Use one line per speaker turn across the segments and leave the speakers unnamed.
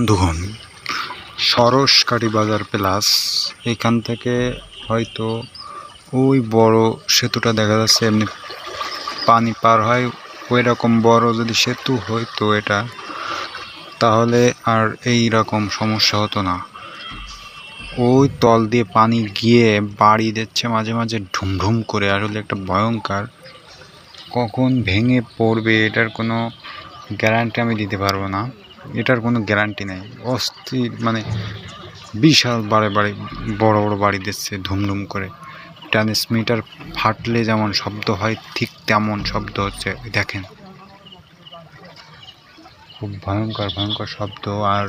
বন্ধুগণ সরসকাঠি বাজার প্লাস, এখান থেকে হয়তো ওই বড় সেতুটা দেখা যাচ্ছে, এমনি পানি পার হয় ওই রকম বড় যদি সেতু হইতো এটা, তাহলে আর এই রকম সমস্যা হতো না। ওই তল দিয়ে পানি গিয়ে বাড়ি দিচ্ছে মাঝে মাঝে ঢুমঢুম করে, আসলে একটা ভয়ঙ্কর। কখন ভেঙে পড়বে এটার কোনো গ্যারান্টি আমি দিতে পারব না। এটার কোনো গ্যারান্টি নেই। অস্থির মানে বিশাল বাড়ে বাড়ি বড় বড় বাড়ি দিচ্ছে, ধুমধুম করে। ট্রান্সমিটার ফাটলে যেমন শব্দ হয়, ঠিক তেমন শব্দ হচ্ছে, দেখেন। খুব ভয়ঙ্কর ভয়ঙ্কর শব্দ। আর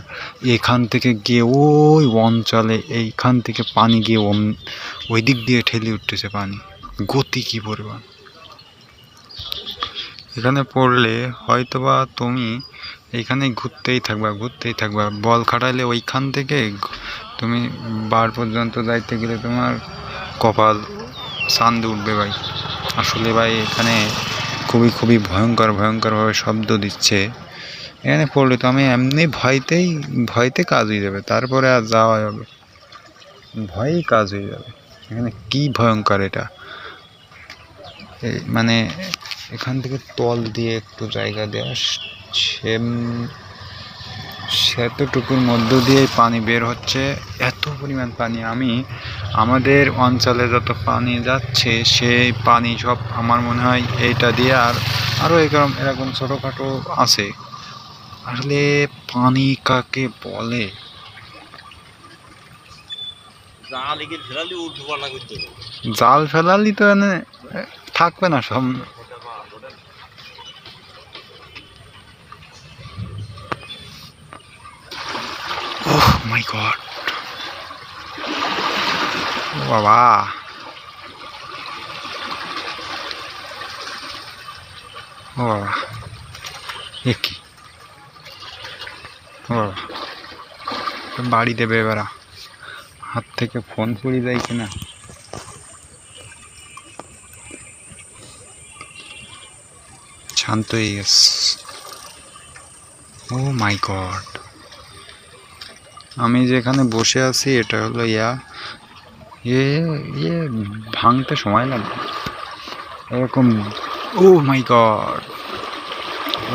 এখান থেকে গিয়ে ওই অঞ্চলে এইখান থেকে পানি গিয়ে ওই দিক দিয়ে ঠেলে উঠতেছে পানি। গতি কী পরিমাণ? এখানে পড়লে হয়তোবা তুমি এখানে ঘুরতেই থাকবা ঘুরতেই থাকবা। বল খাটাইলে ওইখান থেকে তুমি বার পর্যন্ত যাইতে গেলে তোমার কপাল চান্দে উঠবে ভাই। আসলে ভাই এখানে খুবই খুবই ভয়ঙ্কর, ভয়ঙ্করভাবে শব্দ দিচ্ছে। এখানে পড়লে তো আমি এমনি ভয়তেই, ভয়তে কাজ হয়ে যাবে, তারপরে আর যাওয়া যাবে। ভয়েই কাজ হয়ে যাবে। এখানে কি ভয়ঙ্কর এটা? মানে এখান থেকে তল দিয়ে একটু জায়গা দেওয়া সেম সেতটুকুর মধ্য দিয়ে পানি বের হচ্ছে। এত পরিমাণ পানি। আমি আমাদের অঞ্চলে যত পানি যাচ্ছে সেই পানি সব আমার মনে হয় এইটা দিয়ে আর আরও এরকম এরকম ছোটোখাটো আছে। আসলে পানি কাকে বলে?
জাল
ফেলালি তো এনে থাকবে না সব। মাই গড বাবা ও বাবা এ কি ও বাড়ি দেবে এবার। হাত থেকে ফোন পড়ে যায় কিনা শান্ত হয়ে গেছে। ও মাই গড আমি যেখানে বসে আছি, এটা হলো ইয়া। এ ইয়ে ভাঙতে সময় লাগবে। এরকম, ও মাই গড।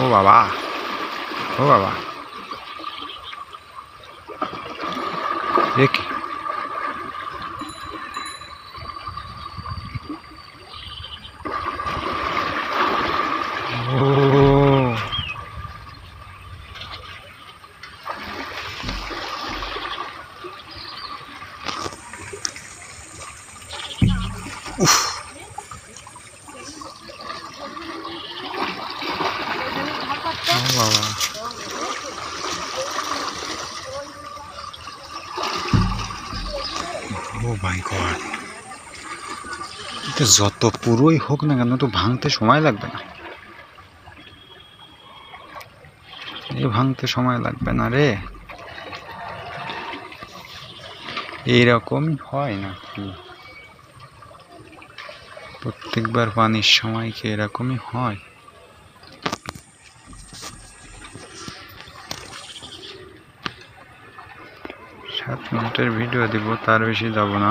ও বাবা ও বাবা। এ কি ও বাবা ও যত পুরোই হোক না কেন, তো ভাঙতে সময় লাগবে না। ভাঙতে সময় লাগবে না রে। এইরকমই হয় নাকি? প্রত্যেকবার পানির সময় কি এরকমই হয়? সাত মিনিটের ভিডিও দিব তার বেশি যাব না।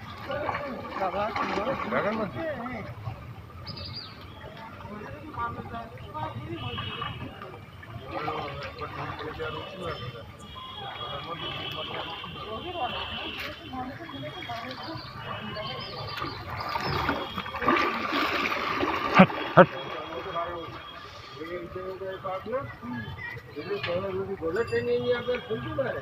हट हट बोले ट्रेन
अगर खुल चुका
है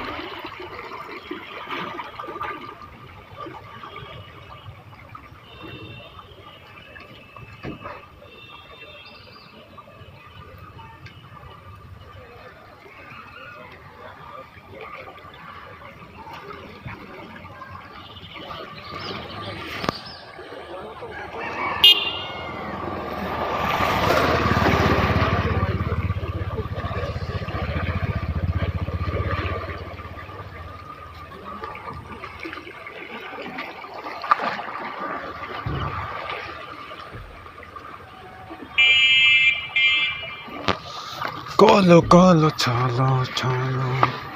Colo, colo, cholo, cholo.